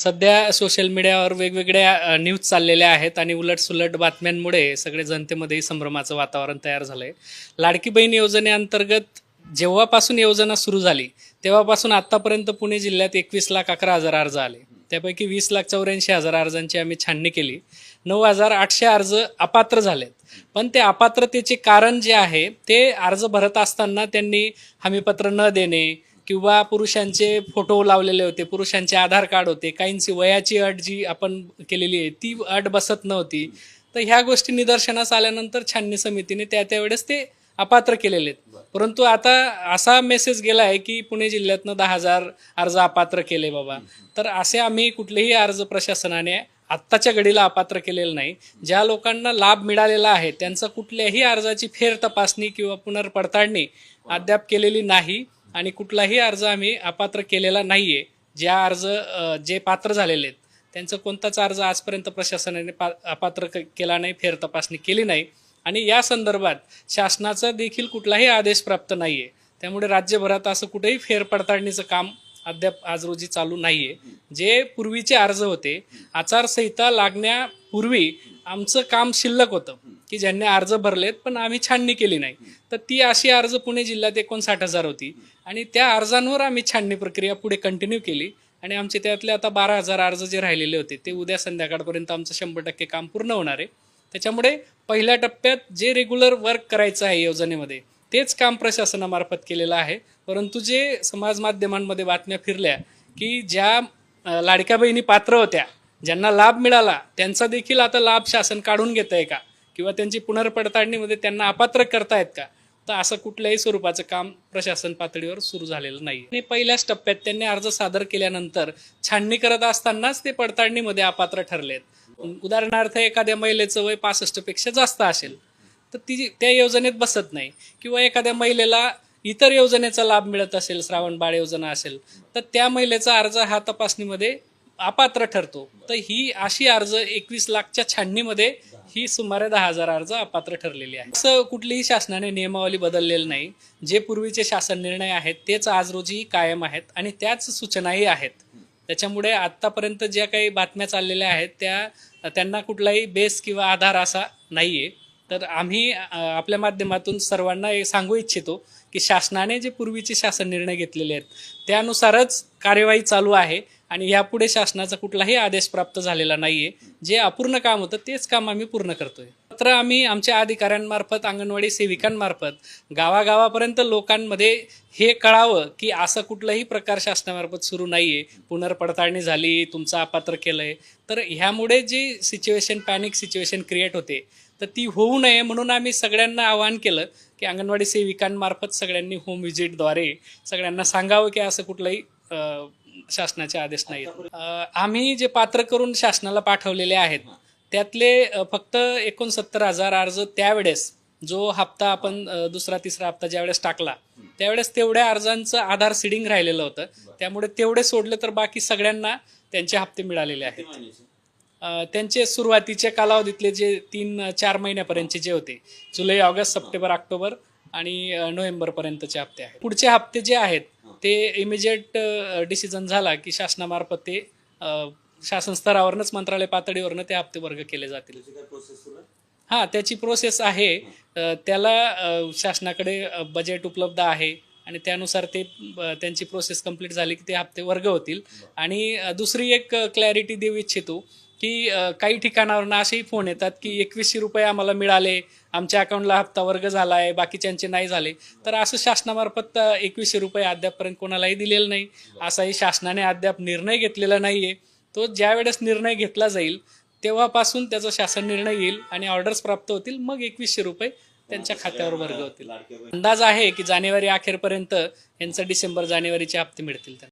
सध्या सोशल मीडियावर वेगवेगळ्या न्यूज चाललेल्या आहेत आणि उलटसुलट बातम्यांमुळे सगळे जनतेमध्येही संभ्रमाचं वातावरण तयार झालंय. लाडकी बहीण योजनेअंतर्गत जेव्हापासून योजना सुरू झाली तेव्हापासून आतापर्यंत पुणे जिल्ह्यात एकवीस लाख अकरा हजार अर्ज आले. त्यापैकी वीस लाख चौऱ्याऐंशी हजार अर्जांची आम्ही छाननी केली. नऊ हजार आठशे अर्ज अपात्र झालेत. पण ते अपात्रतेचे कारण जे आहे ते अर्ज भरत असताना त्यांनी हमीपत्र न देणे किंवा पुरुषांचे फोटो लावलेले होते पुरुषांचे आधार कार्ड होते काहींची वयाची अट जी आपण केलेली आहे ती अट बसत नव्हती. तर ह्या गोष्टी निदर्शनास आल्यानंतर छाननी समितीने त्या त्यावेळेस ते अपात्र केलेले आहेत. परंतु आता असा मेसेज गेला आहे की पुणे जिल्ह्यातनं दहा हजार अर्ज अपात्र केले बाबा. तर असे आम्ही कुठलेही अर्ज प्रशासनाने आत्ताच्या घडीला अपात्र केलेलं नाही. ज्या लोकांना लाभ मिळालेला आहे त्यांचा कुठल्याही अर्जाची फेर तपासणी किंवा पुनर्पडताळणी अद्याप केलेली नाही. आणि कुठलाही अर्ज आम्ही अपात्र केलेला नाही आहे ज्या अर्ज जे पात्र झालेले आहेत त्यांचा कोणताच अर्ज आजपर्यंत प्रशासनाने पा अपात्र केला नाही फेर तपासणी केली नाही. आणि या संदर्भात शासनाचा देखील कुठलाही आदेश प्राप्त नाही आहे त्यामुळे राज्यभरात असं कुठेही फेरपडताळणीचं काम अद्याप आज रोजी चालू नाही आहे जे पूर्वीचे अर्ज होते आचारसंहिता लागण्यापूर्वी आमचं काम शिल्लक होतं. की ज्यांनी अर्ज भरलेत पण आम्ही छाननी केली नाही. तर ती अशी अर्ज पुणे जिल्ह्यात एकोणसाठ हजार होती. आणि त्या अर्जांवर आम्ही छाननी प्रक्रिया पुढे कंटिन्यू केली. आणि आमचे त्यातले आता बारा हजार अर्ज जे राहिलेले होते ते उद्या संध्याकाळपर्यंत आमचं शंभर टक्के काम पूर्ण होणार आहे. त्याच्यामुळे पहिल्या टप्प्यात जे रेग्युलर वर्क करायचं आहे योजनेमध्ये तेच काम प्रशासनामार्फत केलेलं आहे. परंतु जे समाज माध्यमांमध्ये बातम्या फिरल्या की ज्या लाडक्या बहिणी पात्र होत्या ज्यांना लाभ मिळाला त्यांचा देखील आता लाभ शासन काढून घेत आहे का? किंवा त्यांची पुनर्पडताळणीमध्ये त्यांना अपात्र करतायत का? तर असं कुठल्याही स्वरूपाचं काम प्रशासन पातळीवर सुरू झालेलं नाही आणि पहिल्याच टप्प्यात त्यांनी अर्ज सादर केल्यानंतर छाननी करत असतानाच ते पडताळणीमध्ये अपात्र ठरलेत. उदाहरणार्थ एखाद्या महिलेचं वय पासष्टपेक्षा जास्त असेल तर ती त्या योजनेत बसत नाही. किंवा एखाद्या महिलेला इतर योजनेचा लाभ मिळत असेल श्रावण बाळ योजना असेल तर त्या महिलेचा अर्ज हा तपासणीमध्ये अपात्र ठरतो. तर ही अशी अर्ज एकवीस लाखच्या छाननीमध्ये ही सुमारे दहा हजार अर्ज अपात्र ठरलेली आहे. असं कुठलीही शासनाने नियमावली बदललेली नाही. जे पूर्वीचे शासन निर्णय आहेत तेच आज रोजी कायम आहेत आणि त्याच सूचनाही आहेत. त्याच्यामुळे आत्तापर्यंत ज्या काही बातम्या चाललेल्या आहेत त्या त्यांना कुठलाही बेस किंवा आधार असा नाही आहे तर आम्ही आपल्या माध्यमातून सर्वांना सांगू इच्छितो की शासनाने जे पूर्वीचे शासन निर्णय घेतलेले आहेत त्यानुसारच कार्यवाही चालू आहे. आणि यापुढे शासनाचा कुठलाही आदेश प्राप्त झालेला नाहीये. जे अपूर्ण काम होतं तेच काम आम्ही पूर्ण करतोय. मात्र आम्ही आमच्या अधिकाऱ्यांमार्फत अंगणवाडी सेविकांमार्फत गावागावापर्यंत लोकांमध्ये हे कळावं की असं कुठलाही प्रकार शासनामार्फत सुरू नाही आहे पुनर्पडताळणी झाली तुमचं अपात्र आहे तर ह्यामुळे जी सिच्युएशन पॅनिक सिच्युएशन क्रिएट होते तर ती होऊ नये म्हणून आम्ही सगळ्यांना आवाहन केलं की अंगणवाडी सेविकांमार्फत सगळ्यांनी होम व्हिजिटद्वारे सगळ्यांना सांगावं की असं कुठलंही शासनाचे आदेश नाहीत. आम्ही जे पात्र करून शासनाला पाठवलेले आहेत त्यातले फक्त एकोणसत्तर हजार अर्ज त्यावेळेस जो हप्ता आपण दुसरा तिसरा हप्ता ज्यावेळेस टाकला त्यावेळेस तेवढ्या अर्जांचं आधार सिडिंग राहिलेलं होतं. त्यामुळे तेवढे सोडले तर बाकी सगळ्यांना त्यांचे हप्ते मिळालेले आहेत. त्यांचे सुरुवातीच्या कालावधीतले जे तीन चार महिन्यापर्यंतचे जे होते जुलै ऑगस्ट सप्टेंबर ऑक्टोबर आणि नोव्हेंबरपर्यंतचे हप्ते आहेत. पुढचे हप्ते जे आहेत ते इमिजिएट डिसिजन झाला की शासनामार्फत ते शासन स्तरावरनच मंत्रालय पातळीवरनं ते हप्ते वर्ग केले जातील. हां त्याची प्रोसेस आहे. त्याला शासनाकडे बजेट उपलब्ध आहे आणि त्यानुसार ते त्यांची प्रोसेस कंप्लीट झाली की ते हप्ते वर्ग होतील. आणि दुसरी एक क्लॅरिटी देऊ इच्छितो की काही ठिकाणावरून असेही फोन येतात की एकवीसशे रुपये आम्हाला मिळाले आमच्या अकाउंटला हप्ता वर्ग झाला आहे बाकीच्यांचे नाही झाले. तर असं शासनामार्फत एकवीसशे रुपये अद्यापपर्यंत कोणालाही दिलेलं नाही. असाही शासनाने अद्याप निर्णय घेतलेला नाही आहे तो ज्या वेळेस निर्णय घेतला जाईल तेव्हापासून त्याचा शासन निर्णय येईल आणि ऑर्डर्स प्राप्त होतील मग एकवीसशे रुपये त्यांच्या खात्यावर वर्ग होतील. अंदाज आहे की जानेवारी अखेरपर्यंत यांचं डिसेंबर जानेवारीचे हप्ते मिळतील त्यांना.